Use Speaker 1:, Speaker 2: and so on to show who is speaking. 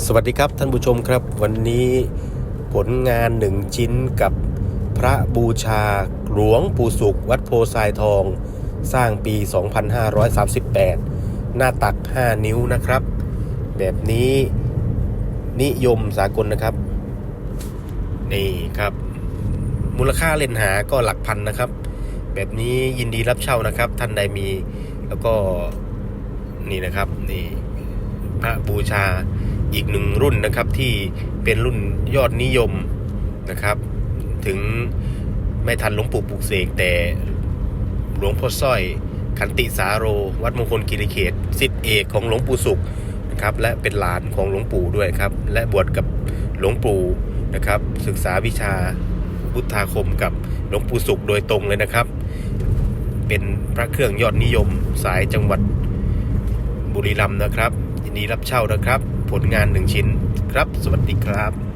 Speaker 1: สวัสดีครับท่านผู้ชมครับ วันนี้ผลงานหนึ่งชิ้นกับพระบูชาหลวงปู่สุข วัดโพทรายทอง สร้างปี 2538 หน้าตัก 5 นิ้วนะครับ แบบนี้นิยมสากลนะครับ นี่ครับ มูลค่าเล่นหาก็หลักพันนะครับ แบบนี้ยินดีรับเช่านะครับ ท่านใดมีแล้วก็นี่นะครับนี่พระบูชา อีกหนึ่งรุ่นนะครับที่เป็นรุ่นยอดนิยมนะครับ ถึงไม่ทันหลวงปู่ปลุกเสกแต่หลวงพ่อสร้อยขันติสาโร วัดมงคลกิริเขตสิทธิเอกของหลวงปู่สุขนะครับและเป็นหลานของหลวงปู่ด้วยครับ และบวชกับหลวงปู่นะครับ ศึกษาวิชาพุทธาคมกับหลวงปู่สุขโดยตรงเลยนะครับ เป็นพระเครื่องยอดนิยมสายจังหวัดบุรีรัมย์นะครับยินดีรับเช่านะครับ ผลงานหนึ่งชิ้นครับ สวัสดีครับ